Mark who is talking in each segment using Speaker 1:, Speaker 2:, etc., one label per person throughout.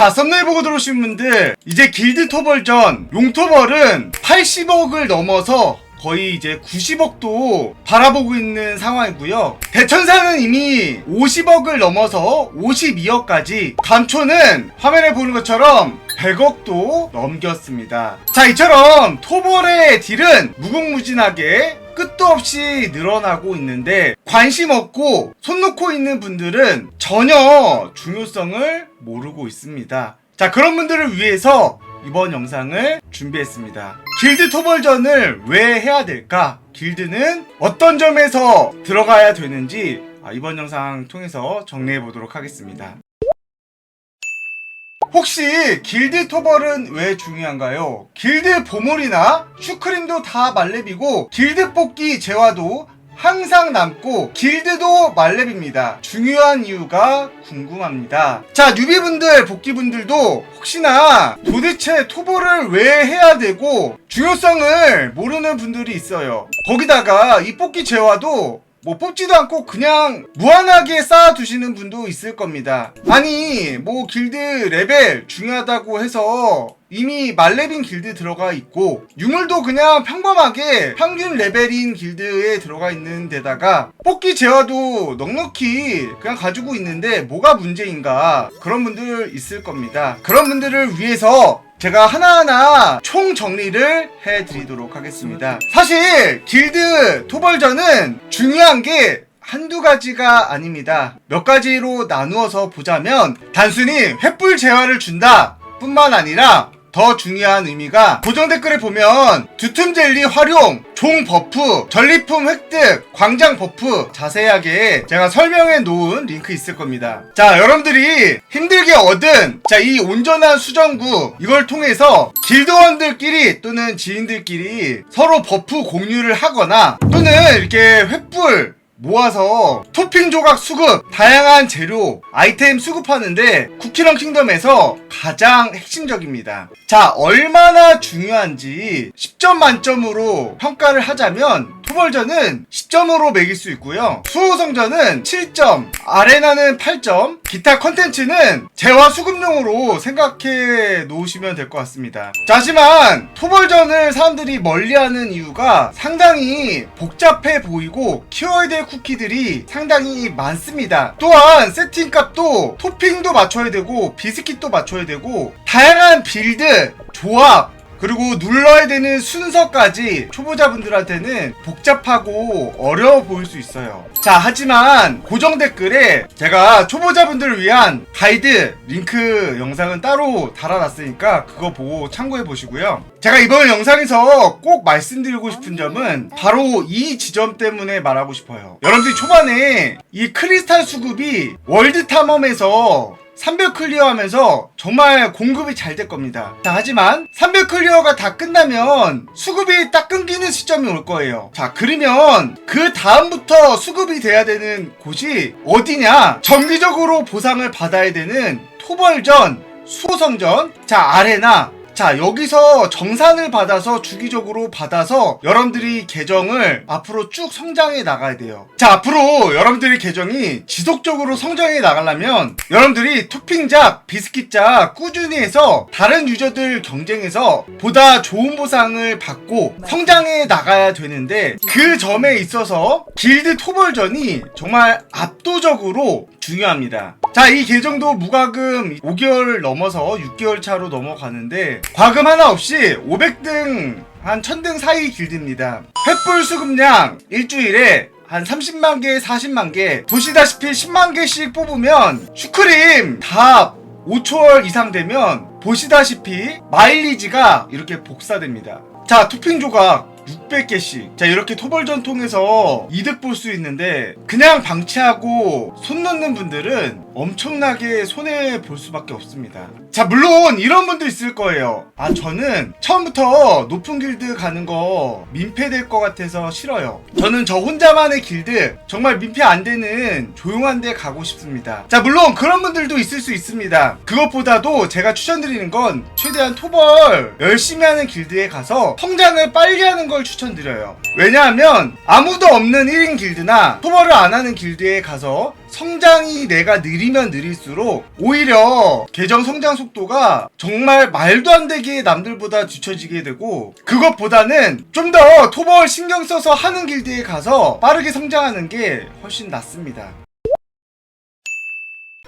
Speaker 1: 자 썸네일 보고 들어오신 분들 이제 길드 토벌전 용토벌은 80억을 넘어서 거의 이제 90억도 바라보고 있는 상황이고요. 대천사는 이미 50억을 넘어서 52억까지 감초는 화면에 보는 것처럼 100억도 넘겼습니다. 자 이처럼 토벌의 딜은 무궁무진하게 끝도 없이 늘어나고 있는데 관심 없고 손 놓고 있는 분들은 전혀 중요성을 모르고 있습니다. 자 그런 분들을 위해서 이번 영상을 준비했습니다. 길드 토벌전을 왜 해야 될까? 길드는 어떤 점에서 들어가야 되는지 아, 이번 영상 통해서 정리해 보도록 하겠습니다. 혹시 길드 토벌은 왜 중요한가요? 길드 보물이나 슈크림도 다 말렙이고 길드 뽑기 재화도 항상 남고 길드도 말렙입니다. 중요한 이유가 궁금합니다. 자 뉴비분들 복귀분들도 혹시나 도대체 토벌을 왜 해야 되고 중요성을 모르는 분들이 있어요. 거기다가 이 뽑기 재화도 뭐 뽑지도 않고 그냥 무한하게 쌓아두시는 분도 있을 겁니다. 아니 뭐 길드 레벨 중요하다고 해서 이미 말레빈 길드 들어가 있고 유물도 그냥 평범하게 평균 레벨인 길드에 들어가 있는 데다가 뽑기 재화도 넉넉히 그냥 가지고 있는데 뭐가 문제인가 그런 분들 있을 겁니다. 그런 분들을 위해서 제가 하나하나 총 정리를 해드리도록 하겠습니다. 사실 길드 토벌전은 중요한 게 한두 가지가 아닙니다. 몇 가지로 나누어서 보자면 단순히 횃불 재화를 준다 뿐만 아니라 더 중요한 의미가 고정 댓글에 보면 두툼 젤리 활용, 종 버프, 전리품 획득, 광장 버프 자세하게 제가 설명해 놓은 링크 있을 겁니다. 자, 여러분들이 힘들게 얻은 자, 이 온전한 수정구 이걸 통해서 길드원들끼리 또는 지인들끼리 서로 버프 공유를 하거나 또는 이렇게 횃불 모아서 토핑 조각 수급, 다양한 재료, 아이템 수급하는데 쿠키런 킹덤에서 가장 핵심적입니다. 자, 얼마나 중요한지 10점 만점으로 평가를 하자면 토벌전은 10점으로 매길 수 있고요. 수호성전은 7점, 아레나는 8점, 기타 컨텐츠는 재화 수급용으로 생각해 놓으시면 될 것 같습니다. 자, 하지만 토벌전을 사람들이 멀리하는 이유가 상당히 복잡해 보이고 키워야 될 쿠키들이 상당히 많습니다. 또한 세팅값도 토핑도 맞춰야 되고 비스킷도 맞춰야 되고 다양한 빌드, 조합, 그리고 눌러야 되는 순서까지 초보자분들한테는 복잡하고 어려워 보일 수 있어요. 자, 하지만 고정 댓글에 제가 초보자분들을 위한 가이드 링크 영상은 따로 달아놨으니까 그거 보고 참고해 보시고요. 제가 이번 영상에서 꼭 말씀드리고 싶은 점은 바로 이 지점 때문에 말하고 싶어요. 여러분들이 초반에 이 크리스탈 수급이 월드 탐험에서 300 클리어하면서 정말 공급이 잘 될 겁니다. 자, 하지만 300 클리어가 다 끝나면 수급이 딱 끊기는 시점이 올 거예요. 자, 그러면 그 다음부터 수급이 돼야 되는 곳이 어디냐? 정기적으로 보상을 받아야 되는 토벌전, 수호성전, 자, 아레나, 자 여기서 정산을 받아서 주기적으로 받아서 여러분들이 계정을 앞으로 쭉 성장해 나가야 돼요. 자 앞으로 여러분들의 계정이 지속적으로 성장해 나가려면 여러분들이 토핑작 비스킷작 꾸준히 해서 다른 유저들 경쟁에서 보다 좋은 보상을 받고 성장해 나가야 되는데 그 점에 있어서 길드 토벌전이 정말 압도적으로 중요합니다. 자, 이 계정도 무과금 5개월 넘어서 6개월 차로 넘어가는데 과금 하나 없이 500등 한 1000등 사이 길드입니다. 횃불 수급량 일주일에 한 30만 개, 40만 개, 보시다시피 10만 개씩 뽑으면 슈크림 다 5초월 이상 되면 보시다시피 마일리지가 이렇게 복사됩니다. 자, 토핑 조각 600개씩. 자, 이렇게 토벌전 통해서 이득 볼 수 있는데, 그냥 방치하고 손 넣는 분들은 엄청나게 손해 볼 수밖에 없습니다. 자, 물론 이런 분도 있을 거예요. 아, 저는 처음부터 높은 길드 가는 거 민폐 될 것 같아서 싫어요. 저는 저 혼자만의 길드, 정말 민폐 안 되는 조용한 데 가고 싶습니다. 자, 물론 그런 분들도 있을 수 있습니다. 그것보다도 제가 추천드리는 건 최대한 토벌 열심히 하는 길드에 가서 성장을 빨리 하는 걸 추천 드려요. 왜냐하면 아무도 없는 1인 길드나 토벌을 안 하는 길드에 가서 성장이 내가 느리면 느릴수록 오히려 계정 성장 속도가 정말 말도 안 되게 남들보다 뒤처지게 되고 그것보다는 좀 더 토벌 신경 써서 하는 길드에 가서 빠르게 성장하는 게 훨씬 낫습니다.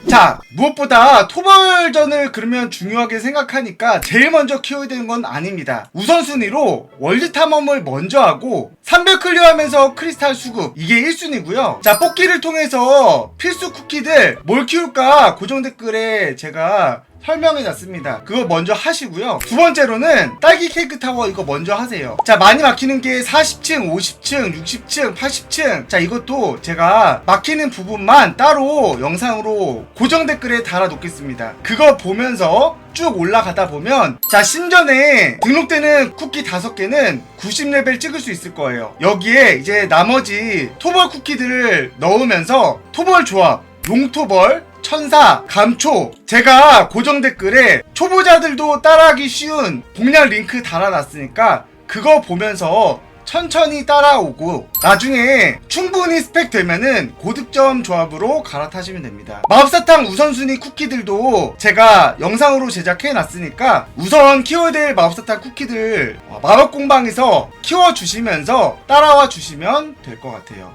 Speaker 1: 자, 무엇보다 토벌전을 그러면 중요하게 생각하니까 제일 먼저 키워야 되는 건 아닙니다. 우선순위로 월드 탐험을 먼저 하고 300 클리어하면서 크리스탈 수급 이게 1순위고요. 자, 뽑기를 통해서 필수 쿠키들 뭘 키울까 고정 댓글에 제가 설명해 놨습니다. 그거 먼저 하시고요. 두 번째로는 딸기 케이크 타워 이거 먼저 하세요. 자, 많이 막히는 게 40층, 50층, 60층, 80층. 자, 이것도 제가 막히는 부분만 따로 영상으로 고정 댓글에 달아 놓겠습니다. 그거 보면서 쭉 올라가다 보면 자 신전에 등록되는 쿠키 5개는 90레벨 찍을 수 있을 거예요 여기에 이제 나머지 토벌 쿠키들을 넣으면서 토벌 조합 용토벌 천사, 감초 제가 고정 댓글에 초보자들도 따라하기 쉬운 공략 링크 달아놨으니까 그거 보면서 천천히 따라오고 나중에 충분히 스펙 되면은 고득점 조합으로 갈아타시면 됩니다. 마법사탕 우선순위 쿠키들도 제가 영상으로 제작해 놨으니까 우선 키워야 될 마법사탕 쿠키들 어, 마법 공방에서 키워 주시면서 따라와 주시면 될 것 같아요.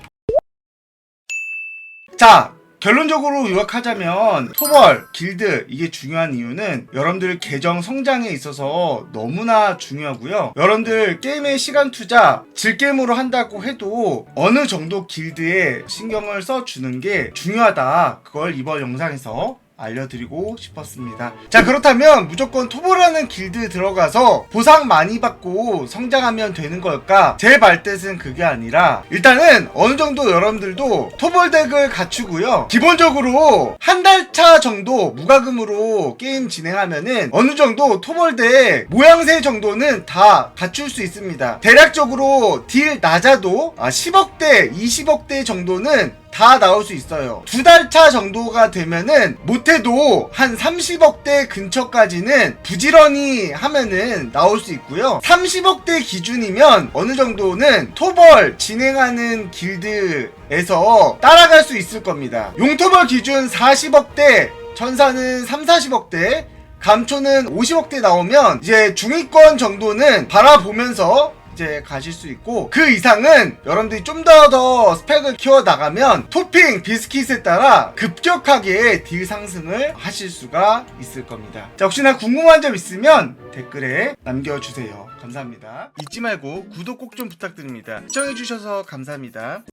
Speaker 1: 자, 결론적으로 요약하자면 토벌, 길드 이게 중요한 이유는 여러분들 계정 성장에 있어서 너무나 중요하고요. 여러분들 게임에 시간 투자 질게임으로 한다고 해도 어느 정도 길드에 신경을 써 주는 게 중요하다. 그걸 이번 영상에서 알려드리고 싶었습니다. 자 그렇다면 무조건 토벌하는 길드 들어가서 보상 많이 받고 성장하면 되는 걸까? 제 말뜻은 그게 아니라 일단은 어느 정도 여러분들도 토벌 덱을 갖추고요. 기본적으로 한 달 차 정도 무과금으로 게임 진행하면은 어느 정도 토벌 덱 모양새 정도는 다 갖출 수 있습니다. 대략적으로 딜 낮아도 아, 10억대, 20억대 정도는 다 나올 수 있어요. 두 달 차 정도가 되면은 못해도 한 30억대 근처까지는 부지런히 하면은 나올 수 있고요. 30억대 기준이면 어느 정도는 토벌 진행하는 길드에서 따라갈 수 있을 겁니다. 용토벌 기준 40억대, 천사는 3, 40억대, 감초는 50억대 나오면 이제 중위권 정도는 바라보면서 이제 가실 수 있고 그 이상은 여러분들이 좀더더 스펙을 키워 나가면 토핑 비스킷에 따라 급격하게 딜 상승을 하실 수가 있을 겁니다. 자 혹시나 궁금한 점 있으면 댓글에 남겨주세요. 감사합니다. 잊지 말고 구독 꼭 좀 부탁드립니다. 시청해주셔서 감사합니다.